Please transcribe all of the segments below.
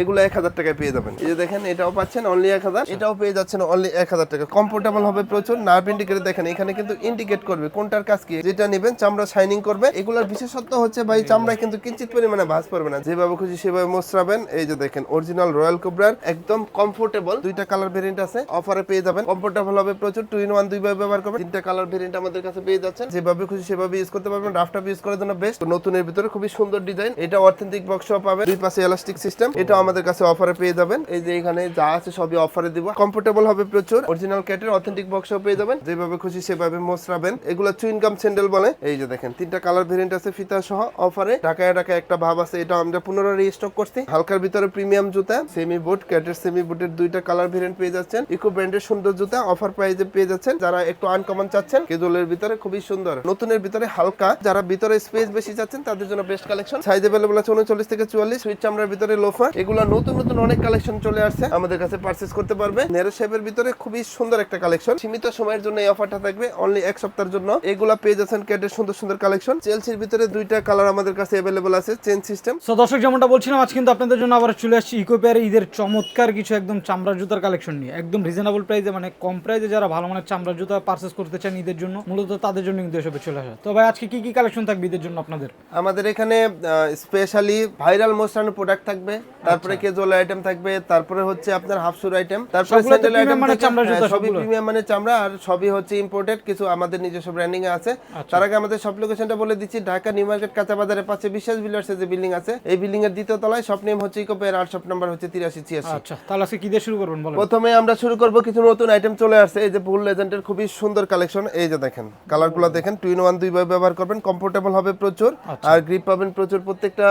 এগুলো এক হাজার টাকায় পেয়ে যাবেন। এই যে দেখেন, এটাও পাচ্ছেন অনলি এক হাজার। এটাও পেয়ে যাচ্ছেন অনলি এক হাজার টাকা। কমফোর্টেবল হবে প্রচুর। নার্ভ ইন্ডিকেটর দেখেন, এখানে কিন্তু ইন্ডিকেট করবে কোনটার কাজ কি। যেটা নেবেন, চামড়া শাইনিং করবে। এগুলোর বিশেষত্ব হচ্ছে ভাই চামড়া কিন্তু কিঞ্চিত পরিমাণে ভাঁজ পড়বে না। যেভাবে খুশি সেভাবে মোসরাবেন। এই যে দেখেন অরিজিনাল রয়্যাল কোবরার একদম কমফোর্টেবল দুইটা কালার ভেরিয়েন্ট আছে। অফারে পেয়ে যাবেন। কমফোর্টেবল হবে প্রচুর। টু ইন ওয়ান দুইভাবে ব্যবহার করবেন। তিনটা কালার ভেরিয়েন্ট আমাদের কাছে পেয়ে যাচ্ছেন। যেভাবে খুশি সেভাবে ইউজ করতে পারবেন। রাফটা ইউজ করার জন্য বেস্ট নতুনের ভিতরে খুবই সুন্দর ডিজাইন এটা অথেন্টিক বক্স পাবেন। দুই পাশে এলাস্টিক সিস্টেম এটা আমাদের কাছে অফারে পেয়ে যাবেন। এই যে এখানে যা আছে সবই অফারে দিব। কমফোর্টেবল হবে প্রচুর। অরিজিনাল ক্যাটের অথেন্টিক বক্স পেয়ে যাবেন। যেভাবে খুশি সেভাবে মোসরাবেন। এগুলো চুইনকাম স্যান্ডেল বলে। এই যে দেখেন, তিনটা কালার ভেরিয়েন্ট আছে ফিতা সহ অফারে টাকায় টাকায় একটা ভাব আছে, এটা আমরা পুনরায় রিস্টক করছি। হালকার ভিতরে প্রিমিয়াম জুতা সেমি বুট ক্যাটের সেমি বুটের দুইটা কালার ভেরিয়েন্ট পেয়ে যাচ্ছেন। ইকো ব্র্যান্ডের সুন্দর জুতা অফার প্রাইজে পেয়ে যাচ্ছেন। যারা একটু আনকমন চাচ্ছেন কেজুলের ভিতরে খুবই সুন্দর। নতুনের ভিতরে হালকা। যারা ভিতরে স্পেস বেশি চাচ্ছেন, তাদের জন্য বেস্ট কালেকশন সাইজ অ্যাভেলেবল আছে উনচল্লিশ থেকে চুয়াল্লিশ। সুইচ চামড়ার ভিতরে লোফার এগুলো নতুন নতুন অনেক কালেকশন চলে আসছে। আমাদের কাছে পারচেস করতে পারবে। নেরো শেপের ভিতরে খুবই সুন্দর একটা কালেকশন সীমিত সময়ের জন্য এই অফারটা থাকবে অনলি এক সপ্তাহের জন্য। এগুলা পেয়ে যাচ্ছেন ক্যাটের সুন্দর সুন্দর কালেকশন চেলসির ভিতরে দুইটা কালার আমাদের কাছে অ্যাভেলেবল আছে চেন সিস্টেম সো দর্শক যেমনটা বলছিলাম আজ কিন্তু আপনাদের জন্য আবার চলে আসছি ইকো পেয়ারে ঈদের চমৎকার কিছু একদম চামড়ার জুতার কালেকশন নিয়ে। একদম রিজনেবল প্রাইসে মানে কম প্রাইসে যারা ভালো মানের চামড়ার জুতা পারচেস করতে চান ঈদের জন্য মূলত তাদের জন্য কিন্তু এসবে চলে আসে। তো ভাই আজকে কি কি কালেকশন থাকবে ঈদের জন্য আপনাদের? আমাদের এখানে স্পেশালি ভাইরাল মোস্টানো প্রোডাক্ট থাকবে। তারপরে কেজুয়াল আইটেম থাকবে তারপরে হচ্ছে আপনার হাফসুর আইটেম তারপরে স্যান্ডেল আইটেম মানের চামড়ার জুতা সবই প্রিমিয়াম মানে চামড়া আর সবই হচ্ছে ইম্পোর্টেড কিছু আমাদের নিজস্ব ব্র্যান্ডিং এ আছে। আচ্ছা। তার আগে আমাদের সব লোকেশনটা বলে দিচ্ছি ঢাকা নিউ মার্কেট কাঁচা বাজারে পাশে বিশ্বাস বিল্ডার্স যে বিল্ডিং আছে এই বিল্ডিং এর দ্বিতীয় তলায় শপ নেম হচ্ছে ইকোপের আর শপ নাম্বার হচ্ছে তিরাশি ছিয়াশি। আচ্ছা তাহলে আজকে কি দিয়ে শুরু করবেন বলো প্রথমে আমরা শুরু করব কিছু নতুন আইটেম চলে আসছে এই যে ফুল লেজেন্ডের খুবই সুন্দর কালেকশন এই যে দেখেন কালারগুলো দেখেন টু ইন ওয়ান দুইভাবে ব্যবহার করবেন কমফোর্টেবল হবে প্রচুর আচ্ছা। আর গ্রিপ পাবেন প্রচুর প্রত্যেকটা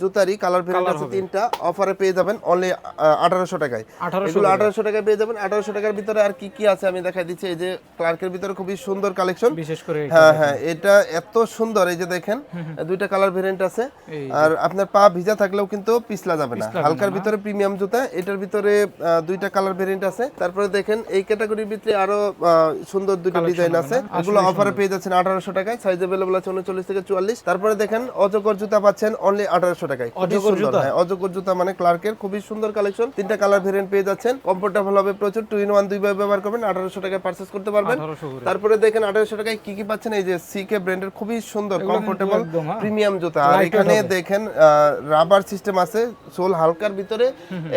জুতারই কালার ভেরিয়েন্ট আছে তিনটা অফারে পেয়ে যাবেন অনলি আঠারোশো টাকায়। 1800 এগুলো আঠারোশো টাকায় পেয়ে যাবেন। আঠারোশো টাকার ভিতরে আর কি কি আছে আমি দেখাই দিচ্ছি। এই যে ক্লার্কের ভিতরে খুবই সুন্দর কালেকশন বিশেষ করে হ্যাঁ হ্যাঁ এটা এত সুন্দর এই যে দেখেন দুইটা কালার ভেরিয়েন্ট আছে। আর আপনার পা ভিজা থাকলেও কিন্তু পিছলা যাবে না। হালকার ভিতরে প্রিমিয়াম জুতা এটার ভিতরে দুইটা কালার ভেরিয়েন্ট আছে। তারপরে দেখেন এই ক্যাটাগরির ভিতরে আরও সুন্দর দুইটা ডিজাইন আছে। এগুলো অফারে পেয়ে যাচ্ছেন আঠারোশো টাকায়। সাইজ অ্যাভেলেবল আছে উনচল্লিশ থেকে চুয়াল্লিশ। তারপরে দেখেন অজগর জুতা পাচ্ছেন অনলি আঠারোশো টাকায়। অজগর জুতা? হ্যাঁ, অজগর জুতা মানে ক্লার্কের খুবই সুন্দর কালেকশন তিনটা কালার ভেরিয়েন্ট পেয়ে যাচ্ছেন। কমফোর্টেবল হবে প্রচুর টু ইন ওয়ান দুইভাবে ব্যবহার করবেন আঠারোশো টাকায় পারচেস করতে পারবেন। তারপরে দেখেন আঠারোশো টাকায় কি কি পাচ্ছেন? এই যে সিকে ব্র্যান্ডের খুবই সুন্দর কমফোর্টেবল হ্যাঁ। প্রিমিয়াম জুতা। আর এখানে দেখেন রাবার সিস্টেম আছে সোল হালকার ভিতরে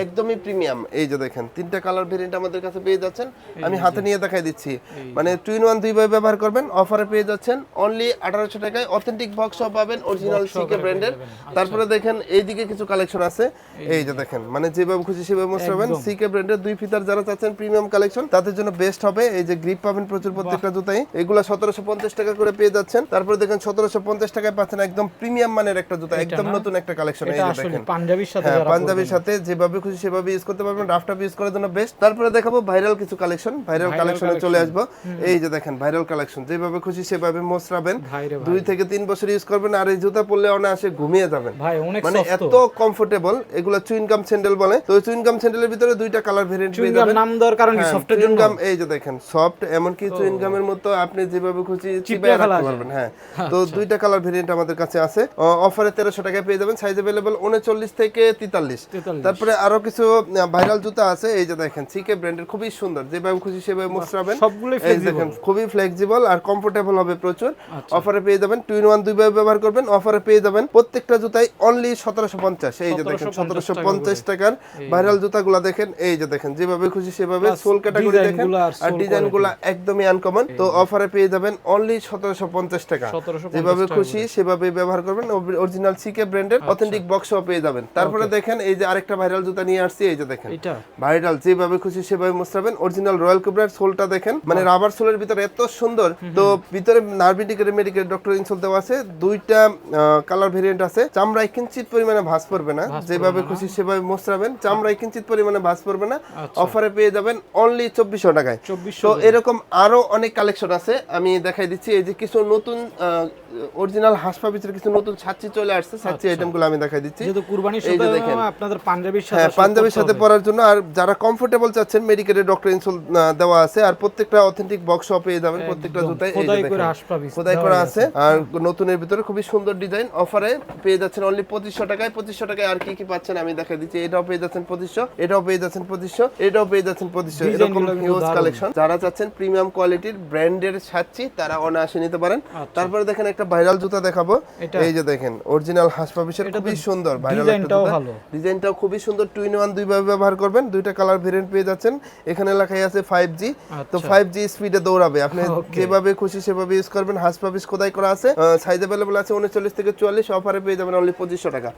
একদমই প্রিমিয়াম এই যে দেখেন তিনটা কালার ভেরিয়েন্ট আমাদের কাছে পেয়ে যাচ্ছেন। আমি হাতে নিয়ে দেখাই দিচ্ছি। মানে টু ইন ওয়ান দুইভাবে ব্যবহার করবেন অফারে পেয়ে যাচ্ছেন। অনলি আঠারোশো টাকায় অথেন্টিক বক্স পাবেন অরিজিনাল সিকে ব্র্যান্ডের আচ্ছা। তারপরে দেখেন এইদিকে কিছু কালেকশন আছে। এই যে দেখেন। মানে যেভাবে খুশি সেভাবে মোস্টাবেন সিকে ব্র্যান্ডের দুই ফিতার যারা চাচ্ছেন প্রিমিয়াম কালেকশন তাদের জন্য বেস্ট হবে। এই যে গ্রিপ পাবেন প্রচুর প্রত্যেকটা জুতাই। এগুলো সতেরোশো পঞ্চাশ টাকা করে পেয়ে যাচ্ছেন। তারপরে দেখেন সতেরোশো পঞ্চাশ টাকায় পাচ্ছেন একদম প্রিমিয়াম মানের একটা জুতা একদম নতুন একটা কালেকশন এই যে দেখেন। পাঞ্জাবির সাথে হ্যাঁ পাঞ্জাবির সাথে যেভাবে খুশি সেভাবে ইউজ করতে পারবেন। রাফটা ইউজ করার জন্য বেস্ট তারপরে দেখাবো ভাইরাল কিছু কালেকশন ভাইরাল কালেকশনে চলে আসব। এই যে দেখেন ভাইরাল কালেকশন যেভাবে খুশি সেভাবে ভাই। দুই থেকে তিন বছর ইউজ করবেন আর এই জুতা পরলে অনায়াসে ঘুমিয়ে যাবেন। ভাই মানে এত কমফোর্টেবল এগুলো চুইনকাম স্যান্ডেল বলে। তো চুইনকাম স্যান্ডেলের ভিতরে দুইটা কালার ভেরিয়েন্ট পেয়ে যাবেন। নাম দেওয়ার কারণ কি? হ্যাঁ, সফটের জন্য? chewing এই যে দেখেন সফট এমনকি চুইনগামের মতো আপনি যেভাবে খুশি চিপিয়ে রাখতে পারবেন হ্যাঁ। তো দুইটা কালার ভেরিয়েন্ট আমাদের কাছে আছে। অফারে তেরোশো টাকায় পেয়ে যাবেন সাইজ অ্যাভেলেবল উনচল্লিশ থেকে 43 তারপরে আরও কিছু ভাইরাল জুতা আছে এই যে দেখেন সিকে ব্র্যান্ডের খুবই সুন্দর। যেভাবে খুশি সেভাবে মুসরাবেন সবগুলোই দেখেন খুবই ফ্লেক্সিবল আর কমফোর্টেবল হবে প্রচুর। অফারে পেয়ে যাবেন টু ইন ওয়ান দুইভাবে ব্যবহার করবেন অফারে পেয়ে যাবেন প্রত্যেকটা জুতাই অনলি সতেরোশো পঞ্চাশ। এই যে দেখেন 1750 সতেরোশো পঞ্চাশ টাকার ভাইরাল জুতাগুলা দেখেন এই যে দেখেন যেভাবে খুশি সেভাবে সোল ক্যাটাগরি দেখেন আর একদমই আনকমন তো অফারে পেয়ে যাবেন অনলি সতেরোশো পঞ্চাশ টাকা। যেভাবে খুশি সেভাবে ব্যবহার করবেন অরিজিনাল সিকে ব্র্যান্ডের। অথেন্টিক বক্সও পেয়ে যাবেন। তারপরে দেখেন এই যে আরেকটা ভাইরাল জুতা নিয়ে আসছি এই যে দেখেন। ভাইরাল যেভাবে খুশি সেভাবে মুস্তাবেন অরিজিনাল রয়্যাল কোবরার সোলটা দেখেন মানে রাবার সোলের ভিতরে এত সুন্দর। তো ভিতরে নার্ভিটিকের মেডিকেল ডক্টর ইনসোল দেওয়া আছে। দুইটা কালার ভেরিয়েন্ট আছে। চামড়ায় কিঞ্চিত পরিমাণে ভাঁজ পড়বে না। যেভাবে খুশি সেভাবে মুস্তাবেন চামড়ায় কিঞ্চিত পরিমাণে ভাঁজ পড়বে না। আচ্ছা। অফারে পেয়ে যাবেন অনলি চব্বিশশো টাকায়। তো এরকম আরও অনেক কালেকশন আছে। আমি দেখাই দিচ্ছি এই যে কিছু নতুন অরিজিনাল হাসপা ভিতরে কিছু নতুন ছাচ্ছি চলে আসছে। ছাচ্ছি আইটেমগুলো আমি দেখাই দিচ্ছি। যেহেতু কুরবানির সাথে দেখেন। আপনাদের পাঞ্জাবির সাথে হ্যাঁ পাঞ্জাবির সাথে। পরার জন্য আর যারা কমফোর্টেবল চাচ্ছেন মেডিকেলের ডক্টর ইনসুল দেওয়া আছে। আর প্রত্যেকটা অথেন্টিক বক্স পেয়ে যাবেন প্রত্যেকটা। জুতায়। খোদাই করে। হাসপা খোদাই করা আছে। আছে। আর নতুনের ভিতরে খুবই সুন্দর ডিজাইন অফারে পেয়ে যাচ্ছেন অনলি পঁচিশশো টাকায়। পঁচিশশো টাকায় আর কি কি পাচ্ছেন কালেকশন আমি দেখা দিচ্ছি এটাও পেয়ে যাচ্ছেন পঁচিশশো এটাও পেয়ে যাচ্ছেন পঁচিশশো এটাও পেয়ে যাচ্ছেন পঁচিশশো। এরকম হিউজ কালেকশন যারা চাচ্ছেন প্রিমিয়াম কোয়ালিটির ব্র্যান্ডের সাচ্ছি তারা অনায়াসে নিতে পারেন। আচ্ছা। তারপরে দেখেন একটা ভাইরাল জুতা দেখাবো। এই যে দেখেন অরিজিনাল হাসপাবিসের খুবই সুন্দর ভাইরাল ডিজাইনটাও ডিজাইনটাও খুবই সুন্দর টু ইন ওয়ান দুইভাবে ব্যবহার করবেন। দুইটা কালার ভেরিয়েন্ট পেয়ে যাচ্ছেন। এখানে লেখাই আছে ফাইভ জি তো। ফাইভ জি স্পিডে দৌড়াবে। আপনি. যেভাবে খুশি সেভাবে ইউজ করবেন। হাসপাবিস খোদাই করা আছে? সাইজ অ্যাভেলেবল আছে উনচল্লিশ থেকে চুয়াল্লিশ অফারে পেয়ে যাবেন অনলি পঁচিশশো টাকা।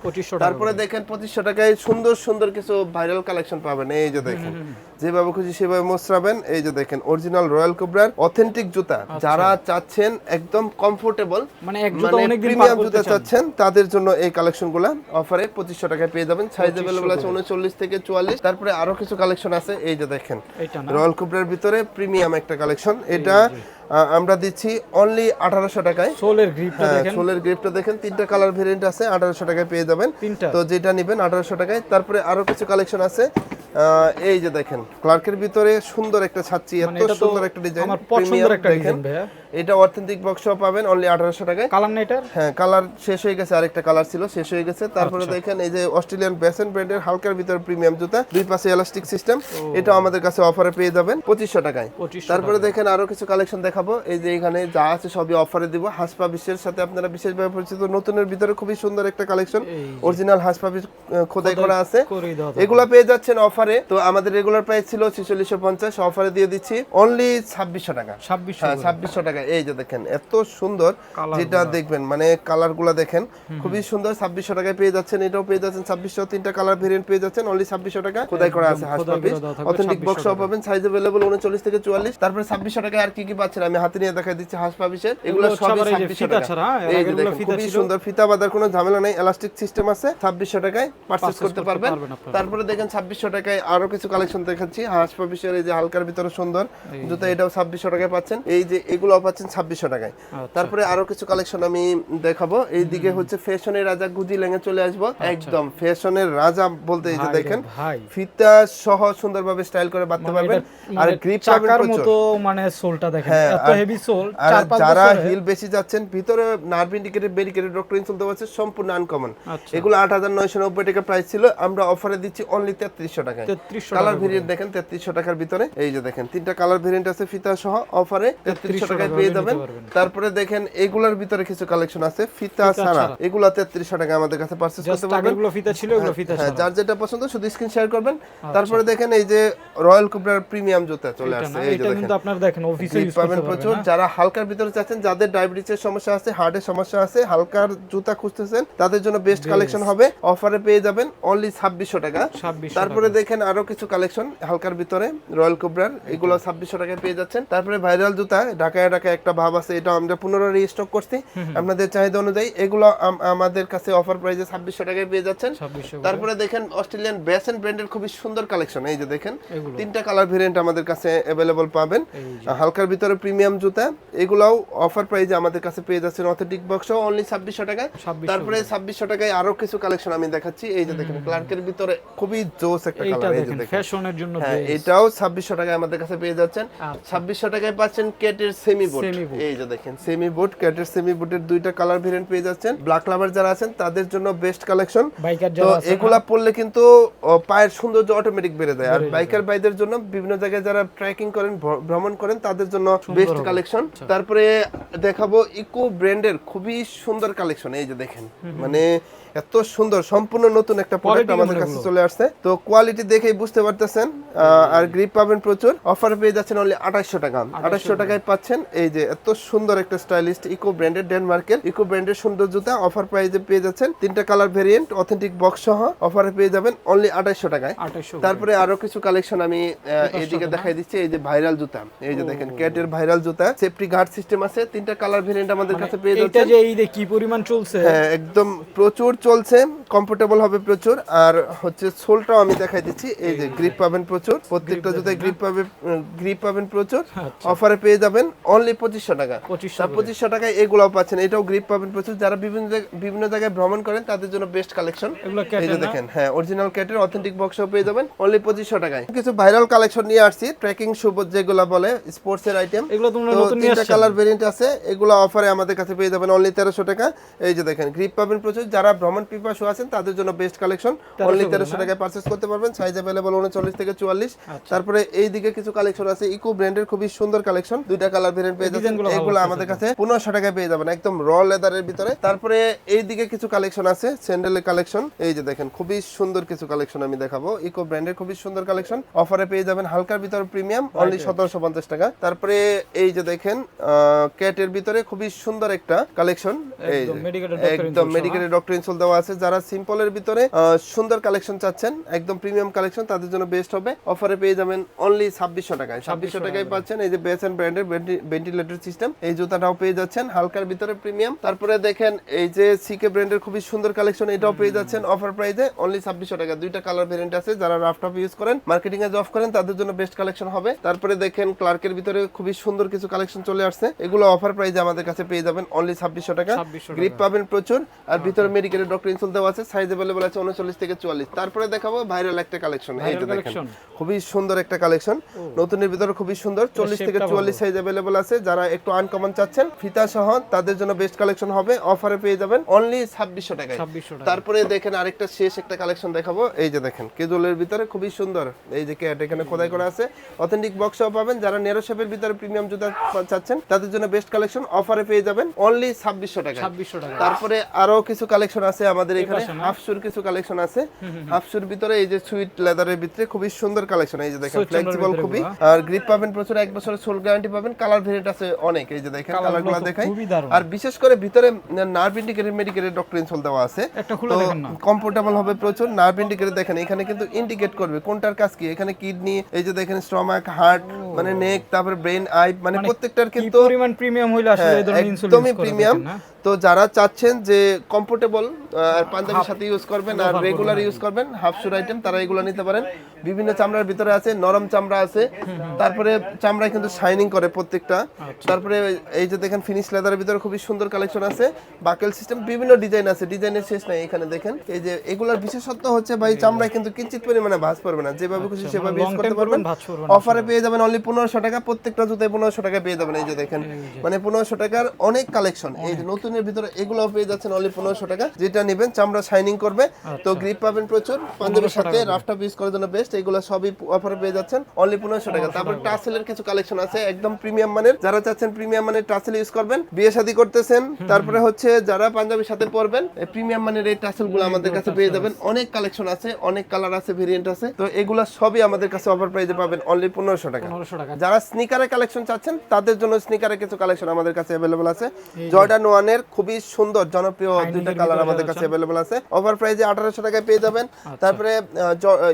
তারপরে দেখেন পঁচিশশো টাকায় সুন্দর সুন্দর কিছু ভাইরাল কালেকশন পাবেন। এই যে দেখেন। যেভাবে খুশি সেভাবে এই যে দেখেন অরিজিনাল রয়্যাল কোবরার অথেন্টিক জুতা। যারা চাচ্ছেন একদম কমফোর্টেবল মানে এক জুতা মানে প্রিমিয়াম জুতা চাচ্ছেন তাদের জন্য এই কালেকশনগুলা অফারে পঁচিশশো টাকায় পেয়ে যাবেন। সাইজ 2500 অ্যাভেলেবল আছে উনচল্লিশ থেকে চুয়াল্লিশ। তারপরে আরও কিছু কালেকশন আছে। এই যে দেখেন রয়্যাল কোবরার ভিতরে প্রিমিয়াম একটা কালেকশন এটা আমরা দিচ্ছি অনলি আঠারোশো টাকায়। সোলের গ্রিপটা হ্যাঁ দেখেন। সোলের গ্রিপটা দেখেন তিনটা কালার ভেরিয়েন্ট আছে আঠারোশো টাকায় পেয়ে যাবেন। তো যেটা নেবেন আঠারোশো টাকায়। তারপরে আরও কিছু কালেকশন আছে। এই যে দেখেন ক্লার্কের ভিতরে সুন্দর একটা ছাচ্ছি মানে এত সুন্দর একটা ডিজাইন পছন্দের একটা ডিজাইন এটা অথেন্টিক বক্সও পাবেন অনলি আঠারোশো টাকায়। কালার না এটার? হ্যাঁ কালার শেষ হয়ে গেছে আরেকটা কালার ছিল শেষ হয়ে গেছে। তারপরে আচ্ছা। দেখেন এই যে অস্ট্রেলিয়ান বেসেন ব্র্যান্ডের হালকার ভিতরে প্রিমিয়াম জুতা দুই পাশে এলাস্টিক সিস্টেম এটা আমাদের কাছে অফারে পেয়ে যাবেন পঁচিশশো টাকায়। তারপরে দেখেন আরও কিছু কালেকশন দেখাবো। এই যে এখানে যা আছে সবই অফারে দিব। হাসপা বিশ্বের সাথে আপনারা বিশেষভাবে পরিচিত। নতুনের ভিতরে খুবই সুন্দর একটা কালেকশন অরিজিনাল হাসপা খোদাই করা আছে। এগুলা পেয়ে যাচ্ছেন অফারে তো আমাদের রেগুলার প্রাইস ছিল ছিচল্লিশশো পঞ্চাশ। অফারে দিয়ে দিচ্ছি অনলি ছাব্বিশশো টাকা। ছাব্বিশশো হ্যাঁ ছাব্বিশশো টাকা। এই যে দেখেন এত সুন্দর যেটা দেখবেন মানে কালারগুলা দেখেন খুবই সুন্দর। ছাব্বিশশো টাকায় পেয়ে যাচ্ছেন এটাও পেয়ে যাচ্ছেন। ছাব্বিশশো তিনটা কালার ভেরিয়েন্ট পেয়ে যাচ্ছেন। অনলি ছাব্বিশশো টাকা। খোদাই করা আছে একদম হাস খোদাই পাপিস করে দেওয়া থাকবে অথেন্টিক 2600 বক্স পাবেন। সাইজ অ্যাভেলেবল উনচল্লিশ থেকে চুয়াল্লিশ। তারপরে ছাব্বিশশো টাকায় আর কি কি পাচ্ছেন আমি হাতে নিয়ে দেখাই দিচ্ছি হাস পাপিসের এগুলো সবই এই ফিতা ছাড়া, হ্যাঁ, এই খুবই সুন্দর ফিতা বাঁধার কোনো ঝামেলা নেই এলাস্টিক সিস্টেম আছে ছাব্বিশশো টাকায় পারচেস করতে পারবেন। তারপরে দেখেন ছাব্বিশশো টাকায় আরও কিছু কালেকশন দেখাচ্ছি। হাস পাপিসের এই যে হালকার ভিতরে সুন্দর জুতা এটাও ছাব্বিশশো টাকায় পাচ্ছেন। এই যে এগুলো পাচ্ছেন ছাব্বিশশো টাকায়। আচ্ছা। তারপরে আরও কিছু কালেকশন আমি দেখাবো। এইদিকে হচ্ছে ফ্যাশনের রাজা গুজি লেঙে চলে আসব। একদম ফ্যাশনের রাজা বলতে এই যে দেখেন ফিতা সহ সুন্দরভাবে স্টাইল করে বাঁধতে মানে পারবেন। আর গ্রিপ পাবেন মতো মানে সোলটা দেখেন। হ্যাঁ, এত হেভি সোল আর যারা হিল বেশি যাচ্ছেন ভিতরে নার্ভ ব্যারিকেটেড ডক্টর ইনসুল দেওয়া আছে সম্পূর্ণ আনকমন আচ্ছা। এগুলো আট হাজার নয়শো নব্বই টাকা প্রাইস ছিল আমরা অফারে দিচ্ছি অনলি তেত্রিশশো টাকায়। কালার ভেরিয়েন্ট দেখেন তেত্রিশশো টাকার ভিতরে। এই যে দেখেন তিনটা কালার ভেরিয়েন্ট আছে ফিতা সহ অফারে তেত্রিশশো টাকায় পেয়ে যাবেন। তারপরে দেখেন এগুলোর ভিতরে কিছু কালেকশন আছে ফিতা ছাড়া। এগুলা তেত্রিশশো টাকা আমাদের কাছে পারচেস করতে পারবেন। ফিতা ছিল এগুলো ফিতা হ্যাঁ যার যেটা পছন্দ শুধু স্ক্রিন শেয়ার করবেন। তারপরে দেখেন এই যে রয়্যাল কুবরার প্রিমিয়াম জুতা চলে আসছে এই যে দেখেন। আপনার দেখেন অফিসে ইউজ করতে প্রচুর যারা হালকার ভিতরে চাচ্ছেন যাদের ডায়াবেটিসের সমস্যা আছে হার্টের সমস্যা আছে হালকার জুতা খুঁজতেছেন তাদের জন্য বেস্ট কালেকশন হবে। অফারে পেয়ে যাবেন অনলি ছাব্বিশশো টাকা। তারপরে দেখেন আরও কিছু কালেকশন হালকার ভিতরে রয়্যাল কোবরার এগুলো ছাব্বিশশো টাকায় পেয়ে যাচ্ছেন। তারপরে ভাইরাল জুতা ঢাকায় ঢাকায় একটা ভাব আছে এটা আমরা পুনরায় রিস্টক করছি। আপনাদের চাহিদা অনুযায়ী এগুলো আমাদের কাছে অফার প্রাইসে ছাব্বিশশো টাকায় পেয়ে যাচ্ছেন। তারপরে দেখেন অস্ট্রেলিয়ান বেসেন ব্র্যান্ডের খুবই সুন্দর কালেকশন এই যে দেখেন তিনটা কালার ভেরিয়েন্ট আমাদের কাছে অ্যাভেলেবল পাবেন। হালকার ভিতরে প্রিমিয়াম জুতা এগুলাও অফার প্রাইজে আমাদের কাছে পেয়ে যাচ্ছেন অথেন্টিক বক্স অনলি ছাব্বিশশো টাকায়। তারপরে ছাব্বিশশো টাকায় আরও কিছু কালেকশন আমি দেখাচ্ছি। এই যে দেখেন ক্লার্কের ভিতরে খুবই জোস একটা কালার এই যে ফ্যাশনের জন্য হ্যাঁ এটাও ছাব্বিশশো টাকায় আমাদের কাছে পেয়ে যাচ্ছেন। আচ্ছা। ছাব্বিশশো টাকায় পাচ্ছেন কেটের সেমি বুট এই যে দেখেন সেমি বুট কেটের সেমি বুটের দুইটা কালার ভেরিয়েন্ট পেয়ে যাচ্ছেন। ব্ল্যাক লাভার যারা আছেন তাদের জন্য বেস্ট কালেকশন তো এগুলা পড়লে কিন্তু পায়ের সৌন্দর্য অটোমেটিক বেড়ে যায়। আর বাইকার বাইদের জন্য বিভিন্ন জায়গায় যারা ট্রেকিং করেন ভ্রমণ করেন তাদের জন্য বেস্ট কালেকশন তারপরে দেখাবো ইকো ব্র্যান্ডের খুবই সুন্দর কালেকশন এই যে দেখেন। মানে এত সুন্দর সম্পূর্ণ নতুন একটা প্রোডাক্ট আমাদের কাছে চলে আসছে। তো কোয়ালিটি দেখেই বুঝতে পারতেছেন আর গ্রিপ পাবেন প্রচুর। অফার পেয়ে যাচ্ছেন অনলি আঠাশশো টাকা। আঠাশশো টাকায় পাচ্ছেন এই যে এত সুন্দর একটা স্টাইলিস্ট ইকো ব্র্যান্ডের ডেনমার্কের ইকো ব্র্যান্ডের সুন্দর জুতা অফার প্রাইজে পেয়ে যাচ্ছেন। তিনটা কালার ভেরিয়েন্ট অথেন্টিক বক্স সহ অফারে পেয়ে যাবেন অনলি আঠাশশো টাকায়। তারপরে আরও কিছু কালেকশন আমি আহ, এইদিকে দেখাই দিচ্ছি এই যে ভাইরাল জুতা। এই যে দেখেন ক্যাটের ভাইরাল জুতা। সেফটি গার্ড সিস্টেম আছে তিনটা কালার ভেরিয়েন্ট আমাদের কাছে পেয়ে এটা যে এই যে কি পরিমাণ চলছে? হ্যাঁ একদম প্রচুর চলছে কমফোর্টেবল হবে প্রচুর। আর হচ্ছে সোলটাও আমি দেখাই দিচ্ছি এই যে গ্রিপ পাবেন প্রচুর প্রত্যেকটা জুতায় গ্রিপ পাবে গ্রিপ পাবেন প্রচুর আচ্ছা। অফারে পেয়ে যাবেন অনলি পঁচিশশো টাকা। পঁচিশশো টাকায় এগুলাও পাচ্ছেন এটাও গ্রিপ পাবেন প্রচুর। যারা বিভিন্ন বিভিন্ন জায়গায় ভ্রমণ করেন তাদের জন্য বেস্ট কালেকশন এই যে দেখেন হ্যাঁ অরিজিনাল ক্যাটের অথেন্টিক বক্সও পেয়ে যাবেন অনলি পঁচিশশো টাকায়। কিছু ভাইরাল কালেকশন নিয়ে আসছি ট্রেকিং শু যেগুলো বলে স্পোর্টস এর আইটেম এগুলো তোমরা নতুন নিয়ে তিনটা আসছো? কালার ভেরিয়েন্ট আছে এগুলো অফারে আমাদের কাছে পেয়ে যাবেন অনলি তেরোশো টাকা। এই যে দেখেন গ্রিপ পাবেন প্রচুর। যারা ভ্রমণ রোমান পিপা শু আছেন তাদের জন্য বেস্ট কালেকশন অনলি তেরোশো টাকায় পারচেস করতে পারবেন। সাইজ অ্যাভেলেবল উনচল্লিশ থেকে চুয়াল্লিশ। আচ্ছা। তারপরে এই দিকে কিছু কালেকশন আছে ইকো ব্র্যান্ডের খুবই সুন্দর কালেকশন দুইটা কালার ভেরিয়েন্ট পেয়ে যাচ্ছেন। এগুলো আমাদের কাছে পনেরোশো টাকায় পেয়ে যাবেন একদম র লেদারের ভিতরে। তারপরে এই দিকে কিছু কালেকশন আছে স্যান্ডেলের কালেকশন এই যে দেখেন খুবই সুন্দর কিছু কালেকশন আমি দেখাবো। ইকো ব্র্যান্ডের খুবই সুন্দর কালেকশন অফারে পেয়ে যাবেন হালকার ভিতরে প্রিমিয়াম অনলি সতেরোশো পঞ্চাশ টাকা। তারপরে এই যে দেখেন ক্যাটের ভিতরে খুবই সুন্দর একটা কালেকশন এই একদম। মেডিকেলের ডক্টর ইনসোল দেওয়া আছে যারা সিম্পলের ভিতরে সুন্দর কালেকশন চাচ্ছেন একদম প্রিমিয়াম কালেকশন তাদের জন্য বেস্ট হবে। অফারে পেয়ে যাবেন অনলি ছাব্বিশশো টাকায়। ছাব্বিশশো টাকায় পাচ্ছেন এই যে বেস এন্ড ব্র্যান্ডের ভেন্টিলেটর সিস্টেম এই জুতাটাও পেয়ে যাচ্ছেন হালকার ভিতরে প্রিমিয়াম। তারপরে দেখেন এই যে সিকে ব্র্যান্ডের খুবই সুন্দর কালেকশন এটাও পেয়ে যাচ্ছেন অফার প্রাইসে অনলি ছাব্বিশশো টাকা। দুইটা কালার ভেরিয়েন্ট আছে যারা রাফ রাফটপ ইউজ করেন মার্কেটিং এ জব করেন তাদের জন্য বেস্ট কালেকশন হবে। তারপরে দেখেন ক্লার্কের ভিতরে খুবই সুন্দর কিছু কালেকশন চলে আসছে। এগুলো অফার প্রাইসে আমাদের কাছে পেয়ে যাবেন অনলি ছাব্বিশশো টাকা। 2600 গ্রিপ পাবেন প্রচুর আর ভিতরে মেডিকেলের ডক্টর ইনসুল দেওয়া আছে সাইজ আছে উনচল্লিশ থেকে চুয়াল্লিশ। তারপরে দেখাবো ভাইরাল একটা কালেকশন এই যে দেখেন খুবই সুন্দর একটা কালেকশন নতুনের ভিতরে খুবই সুন্দর। চল্লিশ থেকে shape-টা চুয়াল্লিশ সাইজ অ্যাভেলেবল আছে। যারা একটু আনকমন চাচ্ছেন ফিতা সহ তাদের জন্য বেস্ট কালেকশন হবে। অফারে পেয়ে যাবেন অনলি ছাব্বিশশো টাকায়। তারপরে দেখেন আরেকটা শেষ একটা কালেকশন দেখাবো। এই যে দেখেন কেজলের ভিতরে খুবই সুন্দর। এই যে ক্যাট এখানে খোদাই করা আছে। অথেন্টিক বক্সও পাবেন। যারা নেরো শেপের ভিতরে প্রিমিয়াম জুতা চাচ্ছেন তাদের জন্য বেস্ট কালেকশন অফারে পেয়ে যাবেন অনলি ছাব্বিশশো টাকা ছাব্বিশশো টাকা তারপরে আরও কিছু কালেকশন আছে। আমাদের এখানে? হাফশুর কিছু কালেকশন আছে। হাফশুর ভিতরে এই যে সুইট লেদারের ভিতরে খুবই সুন্দর কালেকশন এই যে দেখেন ফ্লেক্সিবল খুবই। আর গ্রিপ পাবেন প্রচুর এক বছরের সোল গ্যারান্টি পাবেন। কালার ভেরিয়েন্ট আছে অনেক এই যে দেখেন কালারগুলো দেখাই। আর বিশেষ করে ভিতরে নার্ভ ইন্ডিকেটের মেডিকেলের ডক্টর ইনসোল দেওয়া আছে। একটা খুলে তো দেখেন না? কমফোর্টেবল হবে প্রচুর। নার্ভ ইন্ডিকেটর দেখেন এখানে কিন্তু ইন্ডিকেট করবে কোনটার কাজ কি। এখানে কিডনি এই যে দেখেন স্টমাক হার্ট মানে নেক তারপরে ব্রেন আই মানে প্রত্যেকটার কিন্তু পরিমাণ প্রিমিয়াম হইলে আসলে হ্যাঁ, এই ধরনের ইনসুলিন একদমই প্রিমিয়াম তো যারা চাচ্ছেন যে কমফোর্টেবল আর পাঞ্জাবির সাথে ইউজ করবেন আর রেগুলার ইউজ করবেন হাফ শুর আইটেম তারা এগুলো নিতে পারেন। বিভিন্ন চামড়ার ভিতরে আছে নরম চামড়া আছে। তারপরে চামড়া কিন্তু শাইনিং করে প্রত্যেকটা। আচ্ছা। তারপরে এই যে দেখেন ফিনিশ লেদারের ভিতরে খুবই সুন্দর কালেকশন আছে। বাকেল সিস্টেম বিভিন্ন ডিজাইন আছে ডিজাইনের শেষ নাই এখানে দেখেন। এই যে এগুলার বিশেষত্ব হচ্ছে ভাই চামড়ায় কিন্তু কিঞ্চিত পরিমাণে ভাঁজ পড়বে না। যেভাবে খুশি সেভাবে ইউজ করতে পারবেন। অফারে পেয়ে যাবেন অনলি পনেরোশো টাকা প্রত্যেকটা জুতায় পনেরোশো টাকা পেয়ে যাবেন। এই যে দেখেন মানে পনেরোশো টাকার অনেক কালেকশন এই যে নতুনের ভিতরে এগুলো পেয়ে যাচ্ছেন অনলি পনেরোশো টাকা যেটা নেবেন চামড়া শাইনিং করবে। তো গ্রিপ পাবেন প্রচুর। পাঞ্জাবির সাথে রাফটা ইউজ করার জন্য বেস্ট এগুলো সবই অফারে পেয়ে যাচ্ছেন। অনলি পনেরোশো টাকা। তারপর টাসেলের কিছু কালেকশন আছে একদম প্রিমিয়াম মানের। যারা চাচ্ছেন প্রিমিয়াম মানের টাসেল ইউজ করবেন বিয়ে শাদী করতেছেন তারপরে হচ্ছে যারা পাঞ্জাবির সাথে পরবেন প্রিমিয়াম মানের এই টাসেলগুলো আমাদের কাছে পেয়ে যাবেন। অনেক কালেকশন আছে অনেক কালার আছে ভেরিয়েন্ট আছে। তো এগুলো সবই আমাদের কাছে অফার প্রাইসে পাবেন অনলি পনেরোশো টাকা। যারা স্নিকারের কালেকশন চাচ্ছেন তাদের জন্য স্নিকারের কিছু কালেকশন আমাদের কাছে অ্যাভেলেবল আছে। জর্ডান ওয়ানের খুবই সুন্দর জনপ্রিয় দুইটা কালার আমাদের কাছে অ্যাভেলেবল আছে। অফার প্রাইসে আঠারোশো টাকায় পেয়ে যাবেন। তারপরে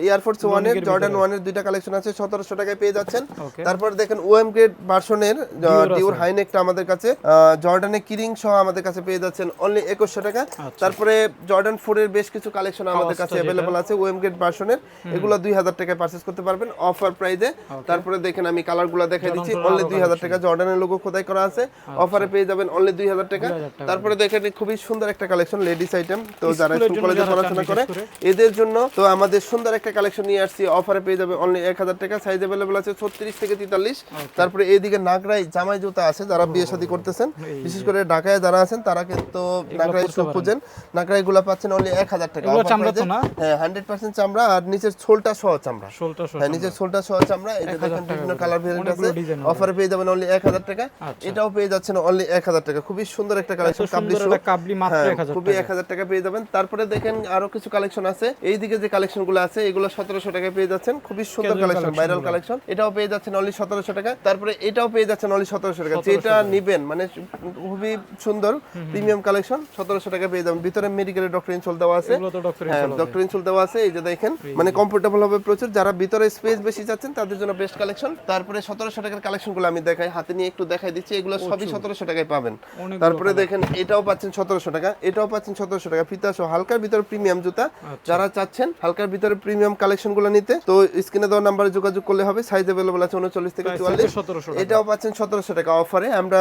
এয়ারফোর্স ওয়ানের জর্ডান ওয়ানের দুইটা কালেকশন আছে সতেরোশো টাকায় পেয়ে যাচ্ছেন। তারপর দেখেন ওএম গ্রেড ভার্সনের ডিউর হাইনেকটা আমাদের কাছে। জর্ডানে কিরিং সহ আমাদের কাছে পেয়ে যাচ্ছেন অনলি একুশশো টাকা। তারপরে জর্ডান ফোর এর বেশ কিছু কালেকশন আমাদের কাছে অ্যাভেলেবল আছে ওএম গ্রেড ভার্সনের এগুলো দুই হাজার টাকায় পারচেস করতে পারবেন অফার প্রাইসে তারপরে দেখেন আমি কালারগুলা দেখাই দিচ্ছি। অনলি দুই হাজার টাকা জর্ডানের লোগো খোদাই করা আছে। অফারে পেয়ে যাবেন অনলি দুই হাজার টাকা। তারপরে দেখেন খুবই সুন্দর একটা কালেকশন লেডিস আইটেম তো যারা স্কুল কলেজে পড়াশোনা করে এদের জন্য তো আমাদের সুন্দর একটা কালেকশন নিয়ে আসছি। অফারে পেয়ে যাবে অনলি এক হাজার টাকা সাইজ অ্যাভেলেবল আছে ছত্রিশ থেকে তেতাল্লিশ। তারপরে এইদিকে নাগরাই জামাই জুতা আছে যারা বিয়ে শাদী করতেছেন। বিশেষ করে ঢাকায় যারা আছেন তারা কিন্তু নাগরাই শু খুঁজেন। নাগরাই গুলা পাচ্ছেন অনলি এক হাজার টাকা? হ্যাঁ হান্ড্রেড পার্সেন্ট চামড়া আর নিচের সোলটা সহ চামড়া। হ্যাঁ নিচের সোলটা সহ চামড়া। এই যে দেখেন বিভিন্ন কালার ভেরিয়েন্ট আছে। অফারে পেয়ে যাবেন অনলি এক হাজার টাকা। এটাও পেয়ে যাচ্ছেন অনলি এক হাজার টাকা। খুবই সুন্দর একটা কালেকশন কাবলি কাবলি মাত্র হ্যাঁ, এক হাজার খুবই এক হাজার টাকা পেয়ে যাবেন। তারপরে দেখেন আরও কিছু কালেকশন আছে। এইদিকে যে কালেকশনগুলো আছে এগুলো সতেরোশো টাকায় পেয়ে যাচ্ছেন। খুবই সুন্দর কালেকশন ভাইরাল কালেকশন এটাও পেয়ে যাচ্ছেন অনলি সতেরোশো টাকা। তারপরে এটাও পেয়ে যাচ্ছেন অনলি সতেরোশো টাকা। যেটা নিবেন মানে খুবই সুন্দর প্রিমিয়াম কালেকশন সতেরোশো টাকা পেয়ে যাবেন। ভিতরে মেডিকেলের ডক্টর ইনসোল দেওয়া আছে। ডক্টর হ্যাঁ ডক্টর ইনসুল দেওয়া আছে। এই যে দেখেন মানে কমফোর্টেবল হবে প্রচুর। যারা ভিতরে স্পেস বেশি চাচ্ছেন তাদের জন্য বেস্ট কালেকশন তারপরে সতেরোশো টাকার কালেকশনগুলো আমি দেখাই। হাতে নিয়ে একটু দেখাই দিচ্ছি। এগুলো সবই সতেরোশো টাকায় পাবেন। তারপরে দেখেন এটাও পাচ্ছেন সতেরোশো টাকা। এটাও পাচ্ছেন সতেরোশো টাকা ফিতা সহ হালকার ভিতরে প্রিমিয়াম জুতা। যারা চাচ্ছেন হালকার ভিতরে প্রিমিয়াম কালেকশনগুলো নিতে। তো স্ক্রিনে দেওয়া নাম্বারে যোগাযোগ করলে হবে সাইজ অ্যাভেলেবল আছে উনচল্লিশ থেকে চুয়াল্লিশ। এটাও পাচ্ছেন সতেরোশো টাকা অফারে আমরা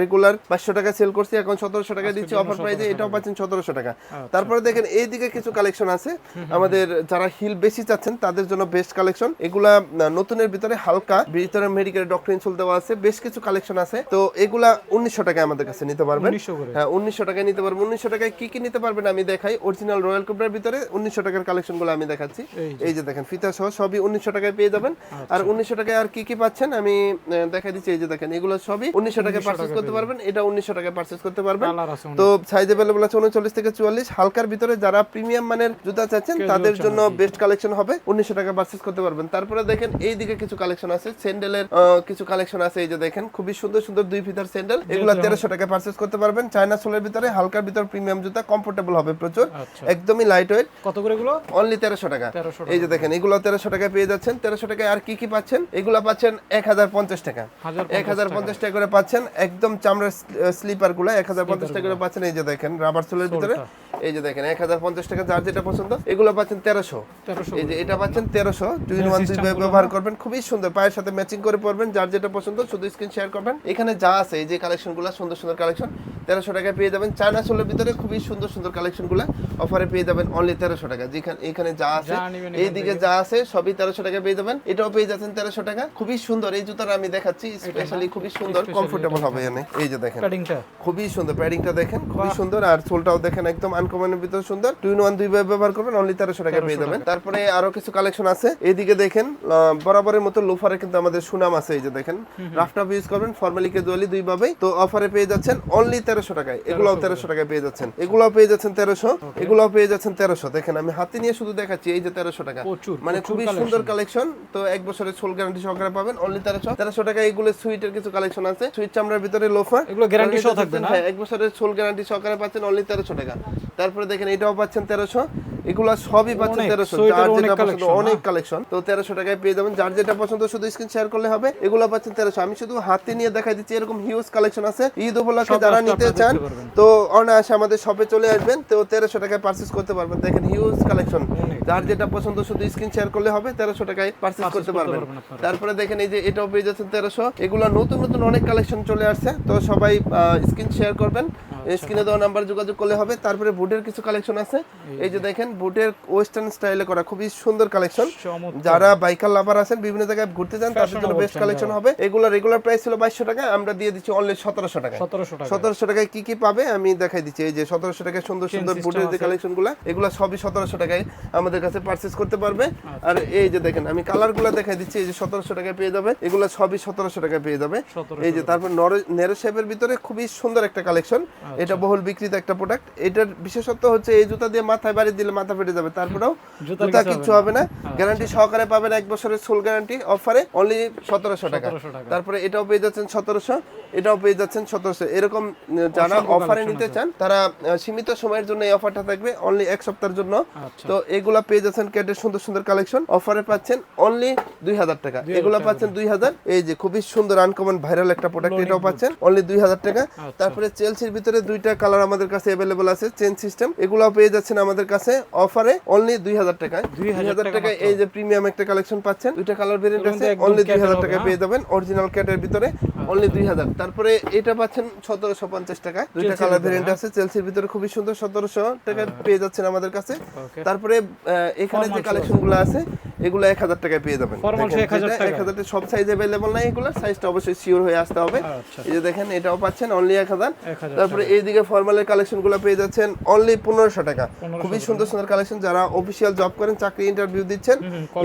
রেগুলার পাঁচশো টাকা সেল করছি এখন সতেরোশো টাকা দিচ্ছি অফার প্রাইসে এটাও পাচ্ছেন সতেরোশো টাকা। তারপরে দেখেন এইদিকে কিছু কালেকশন আছে। আমাদের যারা হিল বেশি চাচ্ছেন তাদের জন্য বেস্ট কালেকশন এগুলা নতুনের ভিতরে হালকা ভিতরে মেডিকেল ডক্টর ইনসুল দেওয়া আছে বেশ কিছু কালেকশন আছে। তো এগুলা উনিশশো টাকায় আমাদের কাছে নিতে পারবেন। উনিশশো হ্যাঁ উনিশশো টাকায় নিতে পারবেন। উনিশশো টাকায় কি কি নিতে দেখতে পারবেন আমি দেখাই অরিজিনাল রয়্যাল কোবরার ভিতরে উনিশশো টাকার কালেকশনগুলো আমি দেখাচ্ছি। এই যে। দেখেন ফিতা সহ সবই উনিশশো টাকায় পেয়ে যাবেন। আর উনিশশো টাকায় আর কি কি পাচ্ছেন আমি দেখাই দিচ্ছি এই যে দেখেন এগুলো সবই উনিশশো টাকায় পার্চেস করতে পারবেন এটা উনিশশো টাকায় পার্চেস করতে পারবেন। তো সাইজ অ্যাভেলেবল আছে উনচল্লিশ থেকে চুয়াল্লিশ। হালকার ভিতরে যারা প্রিমিয়াম মানের জুতা চাচ্ছেন তাদের জন্য বেস্ট কালেকশন হবে উনিশশো টাকা পার্চেস করতে পারবেন। তারপরে দেখেন এই দিকে কিছু কালেকশন আছে স্যান্ডেলের কিছু কালেকশন আছে এই যে দেখেন খুবই সুন্দর সুন্দর দুই ফিতার স্যান্ডেল এগুলো তেরোশো টাকা পার্চেস করতে পারবেন। চায়না সোলের ভিতরে হালকার ভিতরে প্রিমিয়াম জুতা কমফোর্টেবল হবে প্রচুর। আচ্ছা। একদমই লাইট ওয়েট কত করে এগুলো? অনলি তেরোশো টাকা। এই যে দেখেন এগুলো তেরোশো টাকায় পেয়ে যাচ্ছেন। তেরোশো টাকায় আর কি কি পাচ্ছেন? এগুলো পাচ্ছেন এক হাজার পঞ্চাশ টাকা। এক হাজার পঞ্চাশ টাকা করে পাচ্ছেন। একদম চামড়ার স্লিপারগুলো এক হাজার পঞ্চাশ টাকা করে পাচ্ছেন। এই যে দেখেন রাবার সোলের ভিতরে। এই যে দেখেন এক হাজার পঞ্চাশ টাকা যার যেটা পছন্দ এগুলো পাচ্ছেন তেরোশো। এই যে এটা পাচ্ছেন তেরোশো। ইন ওয়ান ব্যবহার করবেন। খুবই সুন্দর। পায়ের সাথে ম্যাচিং করে পড়বেন যার যেটা পছন্দ শুধু স্ক্রিন শেয়ার করবেন। এখানে যা আছে এই যে কালেকশনগুলো সুন্দর সুন্দর কালেকশন তেরোশো টাকায় পেয়ে যাবেন। চায়না সোলের ভিতরে খুবই সুন্দর সুন্দর কালেকশনগুলো অফারে পেয়ে যাবেন অনলি তেরোশো টাকা। যেখানে এখানে যা আছে এইদিকে যা আছে সবই তেরোশো টাকা পেয়ে যাবেন। এটাও পেয়ে যাচ্ছেন তেরোশো টাকা। খুবই সুন্দর। এই জুতাটা আমি দেখাচ্ছি স্পেশালি খুবই সুন্দর কমফোর্টেবল হবে এনে। এই যে দেখেন। খুবই সুন্দর। প্যাডিংটা দেখেন খুবই সুন্দর। আর সোলটাও দেখেন একদম আনকমনের ভিতরে সুন্দর। টু ইন ওয়ান দুই ভাবে ব্যবহার করবেন অনলি তেরোশো টাকা পেয়ে যাবেন। তারপরে আরও কিছু কালেকশন আছে। এইদিকে দেখেন বরাবরের মতো লোফারে কিন্তু আমাদের সুনাম আছে। এই যে দেখেন রাফটাপ ইউজ করবেন ফর্মালি কে দুয়ালি দুই ভাবেই। তো অফারে পেয়ে যাচ্ছেন অনলি তেরোশো টাকায়। এগুলাও তেরোশো টাকায় পেয়ে যাচ্ছেন। এগুলাও পেয়ে যাচ্ছেন তেরোশো এগুলো পেয়ে যাচ্ছেন তেরোশো। দেখেন আমি হাতে নিয়ে শুধু দেখাচ্ছি এই যে তেরোশো টাকা। মানে খুবই সুন্দর কালেকশন তো এক বছরের সোল গ্যারান্টি সহকারে পাবেন অনলি তেরোশো। তেরোশো টাকা এগুলো সুইটের কিছু কালেকশন আছে সুইট চামড়ার ভিতরে লোফার এগুলো গ্যারান্টি সহ থাকবে হ্যাঁ এক বছরের সোল গ্যারান্টি সহকারে পাচ্ছেন অনলি তেরোশো টাকা। তারপরে দেখেন এটাও পাচ্ছেন তেরোশো। এগুলো সবই পাচ্ছেন তেরোশো যার যেটা পছন্দ অনেক কালেকশন তো তেরোশো টাকায় পেয়ে যাবেন। যার যেটা পছন্দ শুধু স্ক্রিন শেয়ার করলে হবে। এগুলো পাচ্ছেন তেরোশো। আমি শুধু হাতে নিয়ে দেখাই দিচ্ছি এরকম হিউজ কালেকশন আছে। ঈদ উপলক্ষে যারা নিতে চান তো অনায়াসে আমাদের শপে চলে আসবেন। তো তেরোশো টাকায় পার্চেস করতে পারবেন। দেখেন হিউজ কালেকশন যার যেটা পছন্দ শুধু স্ক্রিন শেয়ার করলে হবে। তেরোশো টাকায় পার্চেস করতে পারবেন। তারপরে দেখেন এই যে এটাও পেয়ে যাচ্ছেন তেরোশো। এগুলো নতুন নতুন অনেক কালেকশন চলে আসছে। তো সবাই স্ক্রিন শেয়ার করবেন। স্ক্রিনে দেওয়া নাম্বার যোগাযোগ করলে হবে। তারপরে বুটের কিছু কালেকশন আছে। এই যে দেখেন বুটের ওয়েস্টার্ন স্টাইলে করা খুবই সুন্দর কালেকশন যারা বাইকার লাভার আছেন বিভিন্ন জায়গায় ঘুরতে যান তাদের জন্য বেস্ট কালেকশন হবে। এগুলো রেগুলার প্রাইস ছিল বাইশশো টাকা আমরা দিয়ে দিচ্ছি অনলি সতেরোশো টাকা সতেরোশো টাকা সতেরোশো টাকায় কি কি পাবে? আমি দেখাই দিচ্ছি। এই যে সতেরোশো টাকায় সুন্দর সুন্দর বুটের যে আছে। কালেকশনগুলা এগুলো সবই সতেরোশো টাকায় আমাদের কাছে পার্চেস করতে পারবে। আচ্ছা। আর এই যে দেখেন আমি কালারগুলা দেখাই দিচ্ছি। এই যে সতেরোশো টাকায় পেয়ে যাবে। এগুলো সবই সতেরোশো টাকায় পেয়ে যাবে। এই যে তারপর নেরো শেপের ভিতরে খুবই সুন্দর একটা কালেকশন আচ্ছা। এটা বহুল বিক্রিত একটা প্রোডাক্ট এটার বিশেষত্ব হচ্ছে এই জুতা দিয়ে মাথায় বাড়ি দিলে মাথা ফেটে যাবে। তারপরেও জুতা কিছু হবে না। গ্যারান্টি সহকারে পাবেন এক বছরের সোল গ্যারান্টি অফারে অনলি সতেরোশো টাকা। তারপরে এটাও পেয়ে যাচ্ছেন সতেরোশো এটাও পেয়ে যাচ্ছেন সতেরোশো। এরকম যারা অফারে নিতে চান তারা সীমিত সময়ের জন্য এই অফারটা থাকবে অনলি এক সপ্তাহের জন্য। আচ্ছা। তো এগুলা পেয়ে যাচ্ছেন ক্যাটের সুন্দর সুন্দর কালেকশন। অফারে পাচ্ছেন অনলি দুই হাজার টাকা। এগুলা পাচ্ছেন দুই হাজার। এই যে খুবই সুন্দর আনকমন ভাইরাল একটা প্রোডাক্ট এটাও পাচ্ছেন অনলি দুই হাজার টাকা। আচ্ছা। তারপরে চেলসির ভিতরে দুইটা কালার আমাদের কাছে অ্যাভেলেবল আছে চেন সিস্টেম এগুলাও পেয়ে যাচ্ছেন আমাদের কাছে অফারে অনলি দুই হাজার টাকায়। দুই 2000 হাজার টাকা টাকায় এই যে প্রিমিয়াম একটা কালেকশন পাচ্ছেন দুইটা কালার ভেরিয়েন্ট আছে অনলি দুই হাজার হবে, টাকা হ্যাঁ? পেয়ে যাবেন অরিজিনাল ক্যাটের ভিতরে অনলি দুই হাজার। তারপরে এটা পাচ্ছেন সতেরোশো পঞ্চাশ টাকা দুইটা কালার ভেরিয়েন্ট আছে চেলসির ভিতরে খুবই সুন্দর সতেরোশো টাকা পেয়ে যাচ্ছেন আমাদের কাছে। তারপরে এখানে যে Formal কালেকশনগুলো আছে এগুলো এক হাজার টাকায় পেয়ে যাবেন। Formal দেখেন, 1000 এক হাজারে সব সাইজ অ্যাভেলেবল নাই এগুলো সাইজটা অবশ্যই শিওর হয়ে আসতে হবে। আচ্ছা। এই যে দেখেন এটাও পাচ্ছেন অনলি এক হাজার। তারপরে এইদিকে ফর্মালের কালেকশনগুলো পেয়ে যাচ্ছেন অনলি পনেরোশো টাকা। খুবই সুন্দর সুন্দর কালেকশন যারা অফিসিয়াল জব করেন চাকরি ইন্টারভিউ দিচ্ছেন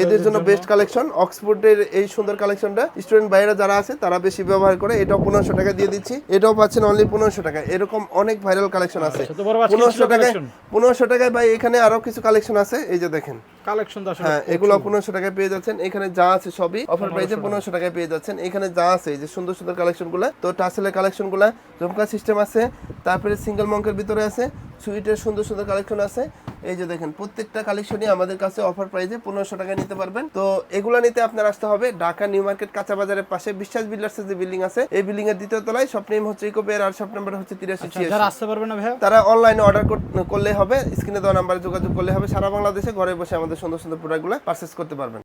এদের জন্য। বেস্ট কালেকশন অক্সফোর্ডের এই সুন্দর কালেকশনটা স্টুডেন্ট বাইরে যারা আছে তারা বেশি ব্যবহার করে এটাও পনেরোশো টাকা দিয়ে দিচ্ছি। এটাও পাচ্ছেন অনলি পনেরোশো টাকা। এরকম অনেক ভাইরাল কালেকশন আছে। আচ্ছা, পনেরোশো টাকায় পনেরোশো টাকায় ভাই এখানে আরও কিছু কালেকশন আছে। এই যে দেখেন। কালেকশন হ্যাঁ এগুলো পনেরোশো টাকায় পেয়ে যাচ্ছেন। এখানে যা আছে সবই অফার প্রাইসে পনেরোশো টাকায় পেয়ে যাচ্ছেন। এখানে যা আছে যে সুন্দর সুন্দর কালেকশনগুলা তো টাসেলের কালেকশনগুলা জমকা সিস্টেম আছে তারপরে সিঙ্গেল মঙ্কের ভিতরে আছে সুইটের সুন্দর সুন্দর কালেকশন আছে। এই যে দেখেন প্রত্যেকটা কালেকশনই আমাদের কাছে অফার প্রাইসে পনেরোশো টাকায় নিতে পারবেন। তো এগুলো নিতে আপনার আসতে হবে ঢাকা নিউ মার্কেট কাঁচা বাজারের পাশে বিশ্বাস বিল্ডার্স যে বিল্ডিং আছে এই বিল্ডিং এর দ্বিতীয় তলায়। শপ নেম হচ্ছে ইকোপের আর শপ নাম্বার হচ্ছে তিরাশি আচ্ছা, যারা আসতে পারবে না ভাইয়া? তারা অনলাইনে অর্ডার করলে হবে স্ক্রিনে দেওয়া নাম্বারে যোগাযোগ করলে হবে। সারা বাংলাদেশে ঘরে বসে আমাদের সুন্দর সুন্দর প্রোডাক্টগুলো পারচেস করতে পারবেন।